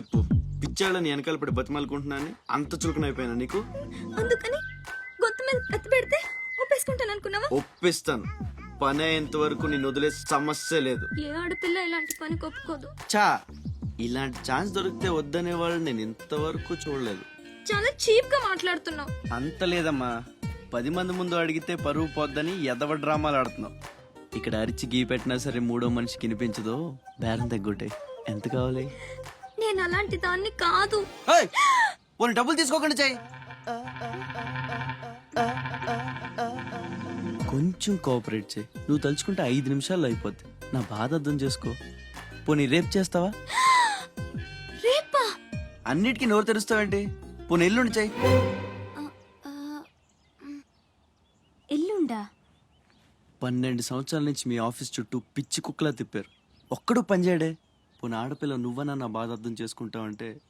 చెప్పు. పిచ్చాళ్ళని వెనకాల పడి బతిమాలుకుంటున్నాను అంత చులకనైపోయినా నీకు? అందుకని గొంతు మీద పెడితే ఒప్పేసుకుంటాను అనుకున్నావా? ఒప్పిస్తాను. పని అయ్యేంత వరకు నేను వదిలే సమస్య లేదు. ఏ ఆడపిల్ల ఇలాంటి పని ఒప్పుకోదు. చా ఇలాంటి ఛాన్స్ దొరికితే వద్దనే వాళ్ళు నేను ఇంతవరకు చూడలేదు. చాలా చీప్గా మాట్లాడుతున్నావు. అంత లేదమ్మా. పది మంది ముందు అడిగితే పరువు పోద్దని ఎదవ డ్రామాలు ఆడుతున్నావు. ఇక్కడ అరిచి గీ పెట్టినా సరే మూడో మనిషికి వినిపించదో. బేరం తగ్గుంటాయి. ఎంత కావాలి? నేను అలాంటి దాన్ని కాదు. పోనీ డబ్బులు తీసుకోకుండా చెయ్యి కొంచెం కోఆపరేట్ చేయి. నువ్వు తలుచుకుంటే ఐదు నిమిషాల్లో అయిపోద్ది. నా బాధ అర్థం చేసుకో. పోనీ రేపు చేస్తావా? రేపా? అన్నిటికీ నోరు తెరుస్తావేంటి? పోనీ ఎల్లుండి చెయ్యి ఎల్లుండా? పన్నెండు సంవత్సరాల నుంచి మీ ఆఫీస్ చుట్టూ పిచ్చి కుక్కలా తిప్పారు. ఒక్కడు పనిచేయడే పోనీ ఆడపిల్ల నువ్వనా నా బాధ అర్థం చేసుకుంటావంటే.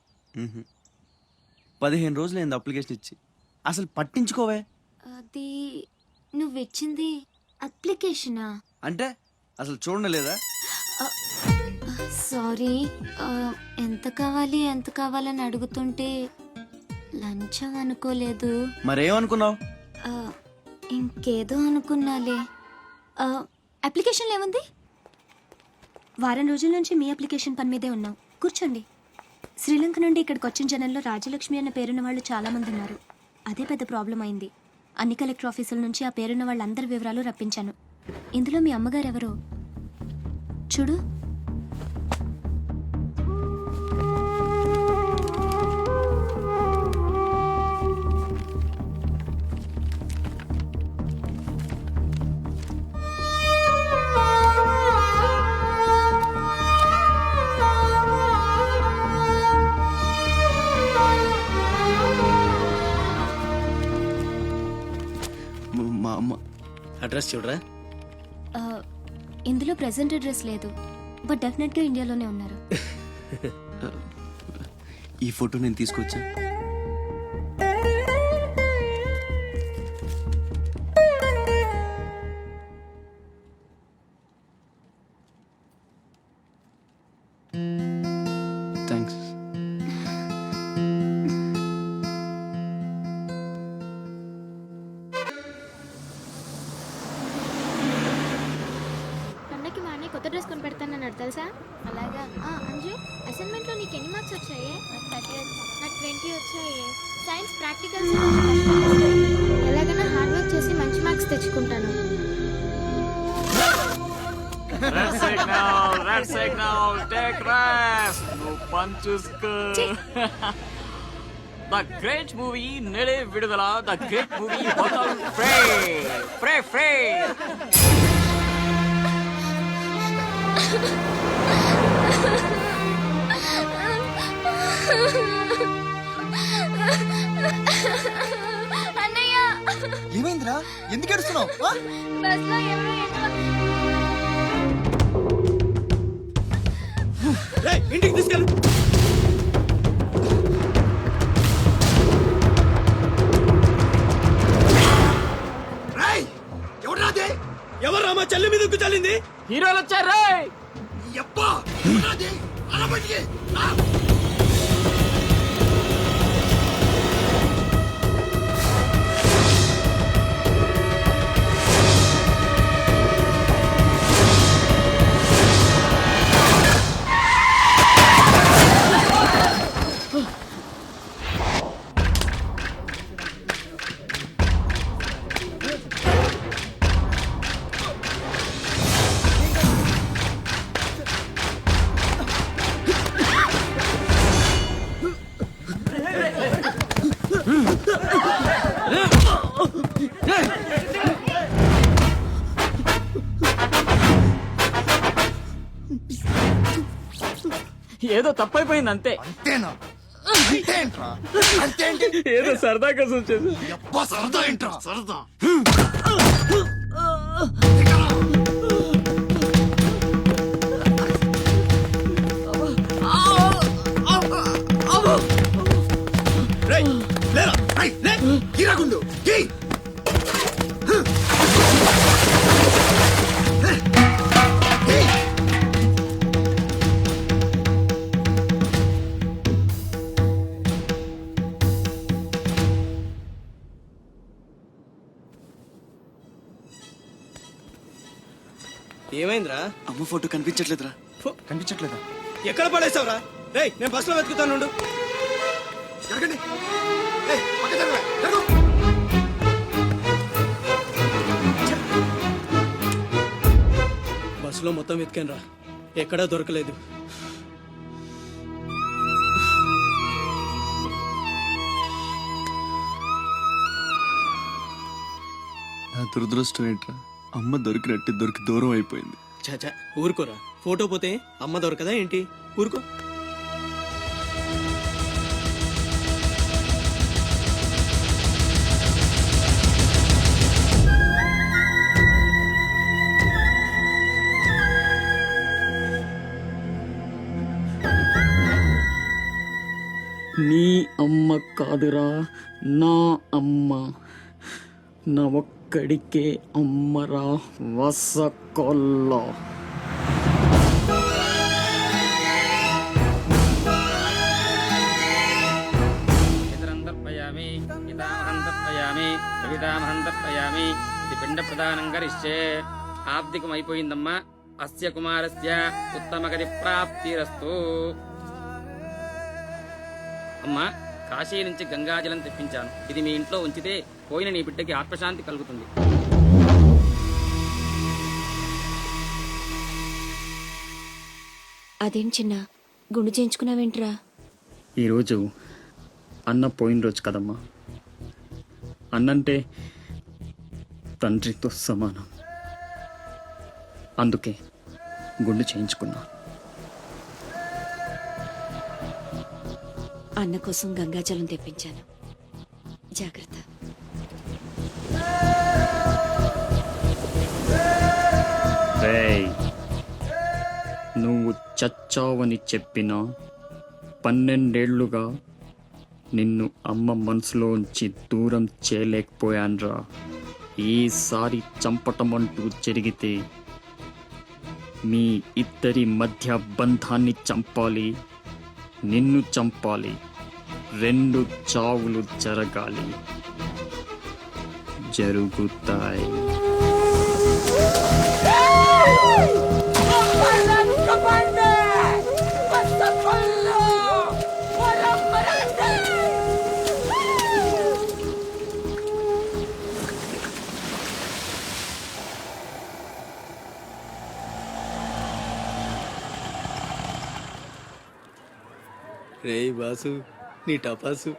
పదిహేను రోజులు అయింది అప్లికేషన్ ఇచ్చి. అసలు పట్టించుకోవే. అది నువ్వు ఇచ్చింది అప్లికేషనా? అంటే అసలు చూడలేదా? సారీ ఎంత కావాలి ఎంత కావాలని అడుగుతుంటే లంచం అనుకోలేదు. మరేమనుకున్నావు? ఇంకేదో అనుకున్నాలే. ఆ, అప్లికేషన్లో ఏముంది? వారం రోజుల నుంచి మీ అప్లికేషన్ పని మీదే ఉన్నాం. కూర్చోండి. శ్రీలంక నుండి ఇక్కడికి వచ్చిన జనంలో రాజలక్ష్మి అన్న పేరున్న వాళ్ళు చాలామంది ఉన్నారు. అదే పెద్ద ప్రాబ్లం అయింది. అన్ని కలెక్టర్ ఆఫీసుల నుంచి ఆ పేరున్న వాళ్ళందరి వివరాలు రప్పించాను. ఇందులో మీ అమ్మగారు ఎవరో చూడు. మ- అమ్మ. అడ్రస్ చూడరా? ఆ, ఇందులో ప్రెసెంట్ అడ్రస్ లేదు బట్ డెఫినెట్గా ఇండియాలోనే ఉన్నారు. ఈ ఫోటో నేను తీసుకొచ్చా? కొత్త డ్రెస్ కొని పెడతానన్నాడు తెలుసా? అలాగా? ఆ, అంజు అసైన్మెంట్లో నీకు ఎన్ని మార్క్స్ వచ్చాయి? నాకు ట్వంటీ వచ్చాయి. సైన్స్ ప్రాక్టికల్స్ ఎలాగైనా హార్డ్ వర్క్ చేసి మంచి మార్క్స్ తెచ్చుకుంటాను. Red signal red signal take rest నువ్వు పని చూసుకో ద గ్రేట్ మూవీ నేడే విడుదల ద గ్రేట్ మూవీ ఫ్రే ఫ్రే ఫ్రే అన్నయ్య! ఏమైందిరా? ఎందుకు ఏడుస్తున్నావు? బస్లో ఎవరో హీరోలు వచ్చారు ఎప్పా? ఏదో తప్పైపోయింది అంతే అంతేనా? అంతేంట్రా? అంతేంటి? ఏదో సరదా కోసం చేసి ఎప్ప సరదా ఏంట్రా? సరదా. ఏమైందిరా? అమ్మ ఫోటో కనిపించట్లేదురా. కనిపించట్లేదా? ఎక్కడ పడేసావురా? రేయ్ నేను బస్సులో వెతుకుతాను. జరగండి. బస్సులో మొత్తం వెతికాను రా ఎక్కడా దొరకలేదు. నా దురదృష్టం ఏంట్రా? అమ్మ దొరికినట్టు దొరికి దూరం అయిపోయింది. చాచా ఊరుకోరా. ఫోటో పోతే అమ్మ దొరకదా ఏంటి? ఊరుకో. నీ అమ్మ కాదురా నా అమ్మ. నా ఇక్కడికే అమ్మరా. వసకొల్ల. ఇతరంతర్పయామి ఇది పిండ ప్రధానం కరిష్యే ఆబ్దికం అయిపోయిందమ్మా అస్య కుమారస్య ఉత్తమగతి ప్రాప్తిరస్తు. అమ్మా కాశీ నుంచి గంగాజలం తెప్పించాను. ఇది మీ ఇంట్లో ఉంచితే పోయిన నీ బిడ్డకి ఆత్మశాంతి కలుగుతుంది. అదేం చిన్న గుండు చేయించుకున్నావేంట్రా? ఈరోజు అన్న పోయిన రోజు కదమ్మా. అన్నంటే తండ్రితో సమానం. అందుకే గుండు చేయించుకున్నా. అన్న కోసం గంగాజలం తెప్పించాను. జాగ్రత్త. నువ్వు చచ్చావని చెప్పిన పన్నెండేళ్ళుగా నిన్ను అమ్మ మనసులోంచి దూరం చేయలేకపోయాన్రా. ఈసారి చంపటం అంటూ జరిగితే మీ ఇద్దరి మధ్య బంధాన్ని చంపాలి నిన్ను చంపాలి రెండు చావులు జరగాలి. జరుగుతాయి. రేయ్ బాసు నీ టపాసు.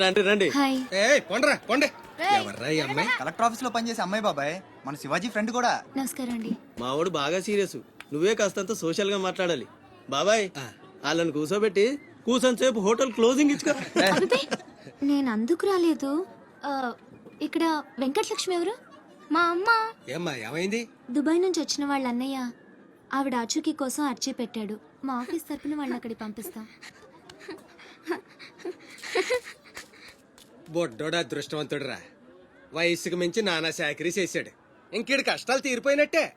రండి రండి. హాయ్. ఏయ్, పోండ్రా పోండి. ఎవర్రా ఈ అమ్మాయి? కలెక్టర్ ఆఫీస్లో పనిచేసే అమ్మాయి బాబాయ్. మన శివాజీ ఫ్రెండ్ కూడా. నమస్కారం అండి. మావాడు బాగా సీరియస్. నువ్వే కాస్తంత సోషల్గా మాట్లాడాలి. బాబాయ్ వాళ్ళని కూర్చోబెట్టి కూర్చొని సేపు హోటల్ క్లోజింగ్ ఇచ్చుకో. నేను అందుకు రాలేదు. ఆ, ఇక్కడ వెంకటలక్ష్మి ఎవరు? మా అమ్మ. ఏమ్మా ఏమైంది? దుబాయ్ నుంచి వచ్చిన వాళ్ళ అన్నయ్య ఆవిడ ఆచూకీ కోసం అర్చీ పెట్టాడు. మా ఆఫీస్ తరపున వాళ్ళని అక్కడికి పంపిస్తాం. బొడ్డోడు అదృష్టవంతుడురా. వయసుకు మించి నానా చాకరీ చేశాడు. ఇంకేడు కష్టాలు తీరిపోయినట్టే.